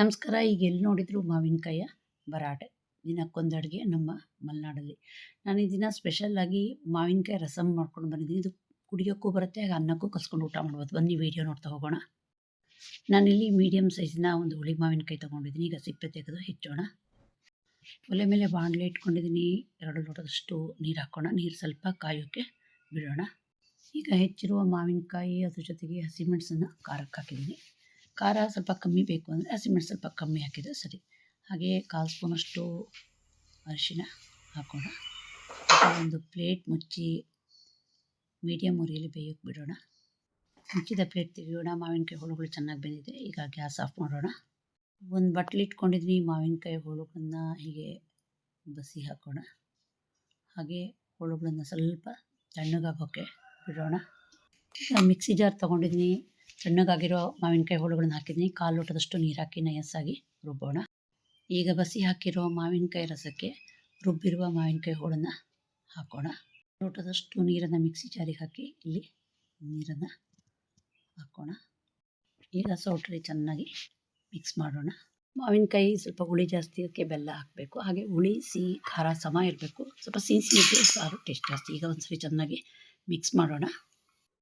ನಮಸ್ಕಾರ. ಈಗ ಎಲ್ಲಿ ನೋಡಿದ್ರು ಮಾವಿನಕಾಯಿಯ ಬರಾಟೆ. ದಿನಕ್ಕೊಂದು ಅಡುಗೆ ನಮ್ಮ ಮಲೆನಾಡಲ್ಲಿ. ನಾನು ಈ ದಿನ ಸ್ಪೆಷಲ್ಲಾಗಿ ಮಾವಿನಕಾಯಿ ರಸಮ್ ಮಾಡ್ಕೊಂಡು ಬಂದಿದ್ದೀನಿ. ಇದು ಕುಡಿಯೋಕ್ಕೂ ಬರುತ್ತೆ ಹಾಗೆ ಅನ್ನಕ್ಕೂ ಕಸ್ಕೊಂಡು ಊಟ ಮಾಡ್ಬೋದು. ಬನ್ನಿ ವೀಡಿಯೋ ನೋಡ್ತಾ ಹೋಗೋಣ. ನಾನಿಲ್ಲಿ ಮೀಡಿಯಮ್ ಸೈಜಿನ ಒಂದು ಹುಳಿ ಮಾವಿನಕಾಯಿ ತೊಗೊಂಡಿದ್ದೀನಿ. ಈಗ ಸಿಪ್ಪೆ ತೆಗೆದು ಹೆಚ್ಚೋಣ. ಒಲೆ ಮೇಲೆ ಬಾಣಲೆ ಇಟ್ಕೊಂಡಿದ್ದೀನಿ. ಎರಡು ಲೋಟದಷ್ಟು ನೀರು ಹಾಕೋಣ. ನೀರು ಸ್ವಲ್ಪ ಕಾಯೋಕ್ಕೆ ಬಿಡೋಣ. ಈಗ ಹೆಚ್ಚಿರುವ ಮಾವಿನಕಾಯಿ, ಅದ್ರ ಜೊತೆಗೆ ಹಸಿಮೆಣಸನ್ನು ಖಾರಕ್ಕೆ ಹಾಕಿದ್ದೀನಿ. ಖಾರ ಸ್ವಲ್ಪ ಕಮ್ಮಿ ಬೇಕು ಅಂದರೆ ಹಸಿಮೆಣಸು ಸ್ವಲ್ಪ ಕಮ್ಮಿ ಹಾಕಿದರೆ ಸರಿ. ಹಾಗೆಯೇ ಕಾಲು ಸ್ಪೂನಷ್ಟು ಅರಿಶಿನ ಹಾಕೋಣ. ಒಂದು ಪ್ಲೇಟ್ ಮುಚ್ಚಿ ಮೀಡಿಯಮ್ ಉರಿಯಲ್ಲಿ ಬೇಯೋಕ್ಕೆ ಬಿಡೋಣ. ಮುಚ್ಚಿದ ಪ್ಲೇಟ್ ತೆಗೆಯೋಣ. ಮಾವಿನಕಾಯಿ ಹೋಳುಗಳು ಚೆನ್ನಾಗಿ ಬೆಂದಿದೆ. ಈಗ ಗ್ಯಾಸ್ ಆಫ್ ಮಾಡೋಣ. ಒಂದು ಬಟ್ಲು ಇಟ್ಕೊಂಡಿದ್ದೀನಿ ಮಾವಿನಕಾಯಿ ಹೋಳುಗಳನ್ನ ಹೀಗೆ ಬಸಿ ಹಾಕೋಣ. ಹಾಗೆ ಹೋಳುಗಳನ್ನು ಸ್ವಲ್ಪ ತಣ್ಣಗಾಗೋಕ್ಕೆ ಬಿಡೋಣ. ಈಗ ಮಿಕ್ಸಿ ಜಾರ್ ತೊಗೊಂಡಿದ್ದೀನಿ ತಣ್ಣಗಾಗಿರೋ ಮಾವಿನಕಾಯಿ ಹೋಳುಗಳನ್ನ ಹಾಕಿದ್ದೀನಿ ಕಾಲು ಲೋಟದಷ್ಟು ನೀರು ಹಾಕಿ ನಯಸ್ಸಾಗಿ ರುಬ್ಬೋಣ. ಈಗ ಬಸಿ ಹಾಕಿರೋ ಮಾವಿನಕಾಯಿ ರಸಕ್ಕೆ ರುಬ್ಬಿರುವ ಮಾವಿನಕಾಯಿ ಹೋಳನ್ನು ಹಾಕೋಣ. ಲೋಟದಷ್ಟು ನೀರನ್ನು ಮಿಕ್ಸಿ ಜಾರಿಗೆ ಹಾಕಿ ಇಲ್ಲಿ ನೀರನ್ನು ಹಾಕೋಣ. ಈ ರಸ ಸೌಟ್ರಿ ಚೆನ್ನಾಗಿ ಮಿಕ್ಸ್ ಮಾಡೋಣ. ಮಾವಿನಕಾಯಿ ಸ್ವಲ್ಪ ಹುಳಿ ಜಾಸ್ತಿ, ಅದಕ್ಕೆ ಬೆಲ್ಲ ಹಾಕಬೇಕು. ಹಾಗೆ ಹುಳಿ, ಸಿಹಿ, ಖಾರ ಸಮ ಇರಬೇಕು. ಸ್ವಲ್ಪ ಸಿಹಿ ಸಿಹಿ ಸಾರು ಟೇಸ್ಟ್ ಜಾಸ್ತಿ. ಈಗ ಒಂದ್ಸರಿ ಚೆನ್ನಾಗಿ ಮಿಕ್ಸ್ ಮಾಡೋಣ.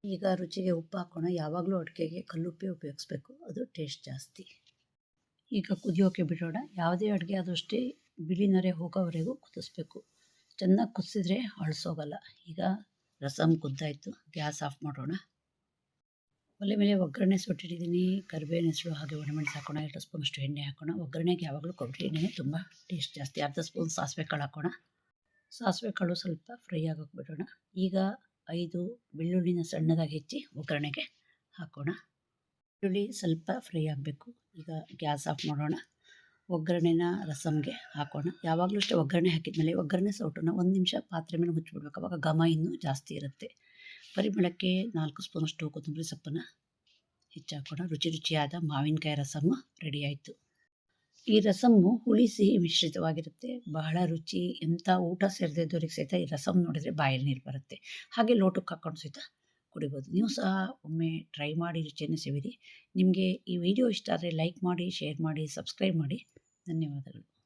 ಈಗ ರುಚಿಗೆ ಉಪ್ಪು ಹಾಕೋಣ. ಯಾವಾಗಲೂ ಅಡುಗೆಗೆ ಕಲ್ಲುಪ್ಪೆ ಉಪಯೋಗಿಸ್ಬೇಕು. ಅದು ಟೇಸ್ಟ್ ಜಾಸ್ತಿ. ಈಗ ಕುದಿಯೋಕೆ ಬಿಡೋಣ. ಯಾವುದೇ ಅಡುಗೆ ಆದರೂ ಅಷ್ಟೇ ಬಿಳಿ ನರೆ ಹೋಗೋವರೆಗೂ ಕುದಿಸ್ಬೇಕು. ಚೆನ್ನಾಗಿ ಕುದಿಸಿದ್ರೆ ಅಳಿಸೋಗಲ್ಲ. ಈಗ ರಸಮ್ ಕುದ್ದಾಯಿತು. ಗ್ಯಾಸ್ ಆಫ್ ಮಾಡೋಣ. ಒಲೆ ಮೇಲೆ ಒಗ್ಗರಣೆ ಸುಟ್ಟಿಟ್ಟಿದ್ದೀನಿ. ಕರಿಬೇವಿನ ಹೆಸರು ಹಾಗೆ ಒಣಮೆಣಸು ಹಾಕೋಣ. ಎರಡು ಸ್ಪೂನಷ್ಟು ಎಣ್ಣೆ ಹಾಕೋಣ. ಒಗ್ಗರಣೆಗೆ ಯಾವಾಗಲೂ ಕೊಬ್ಬರಿ ಎಣ್ಣೆನೇ ತುಂಬ ಟೇಸ್ಟ್ ಜಾಸ್ತಿ. ಅರ್ಧ ಸ್ಪೂನ್ ಸಾಸಿವೆ ಕಾಳು ಹಾಕೋಣ. ಸಾಸಿವೆ ಕಾಳು ಸ್ವಲ್ಪ ಫ್ರೈ ಆಗೋಕೆ ಬಿಡೋಣ. ಈಗ ಐದು ಬೆಳ್ಳುಳ್ಳಿನ ಸಣ್ಣದಾಗಿ ಹೆಚ್ಚಿ ಒಗ್ಗರಣೆಗೆ ಹಾಕೋಣ. ಬೆಳ್ಳುಳ್ಳಿ ಸ್ವಲ್ಪ ಫ್ರೈ ಆಗಬೇಕು. ಈಗ ಗ್ಯಾಸ್ ಆಫ್ ಮಾಡೋಣ. ಒಗ್ಗರಣೆನ ರಸಮ್ಗೆ ಹಾಕೋಣ. ಯಾವಾಗಲೂ ಅಷ್ಟೇ ಒಗ್ಗರಣೆ ಹಾಕಿದ್ಮೇಲೆ ಒಗ್ಗರಣೆ ಸೌಟನ್ನು ಒಂದು ನಿಮಿಷ ಪಾತ್ರೆ ಮೇಲೆ ಮುಚ್ಚಿಬಿಡ್ಬೇಕು. ಅವಾಗ ಘಮ ಇನ್ನೂ ಜಾಸ್ತಿ ಇರುತ್ತೆ. ಪರಿಮಳಕ್ಕೆ ನಾಲ್ಕು ಸ್ಪೂನಷ್ಟು ಕೊತ್ತಂಬರಿ ಸೊಪ್ಪನ್ನು ಹೆಚ್ಚಾಕೋಣ. ರುಚಿ ರುಚಿಯಾದ ಮಾವಿನಕಾಯಿ ರಸಮ್ಮು ರೆಡಿ ಆಯಿತು. ಈ ರಸಮ್ಮು ಹುಳಿ ಸಿಹಿ ಮಿಶ್ರಿತವಾಗಿರುತ್ತೆ. ಬಹಳ ರುಚಿ, ಎಂಥ ಊಟ ಸೇರದೆ ಇದ್ದವ್ರಿಗೆ ಸಹಿತ ಈ ರಸಮ್ ನೋಡಿದರೆ ಬಾಯಲ್ಲಿ ನೀರು ಬರುತ್ತೆ. ಹಾಗೆ ಲೋಟಕ್ಕೆ ಹಾಕ್ಕೊಂಡು ಸಹಿತ ಕುಡಿಬೋದು. ನೀವು ಸಹ ಒಮ್ಮೆ ಟ್ರೈ ಮಾಡಿ ರುಚಿಯನ್ನು ಸವಿರಿ. ನಿಮಗೆ ಈ ವಿಡಿಯೋ ಇಷ್ಟ ಆದರೆ ಲೈಕ್ ಮಾಡಿ, ಶೇರ್ ಮಾಡಿ, ಸಬ್ಸ್ಕ್ರೈಬ್ ಮಾಡಿ. ಧನ್ಯವಾದಗಳು.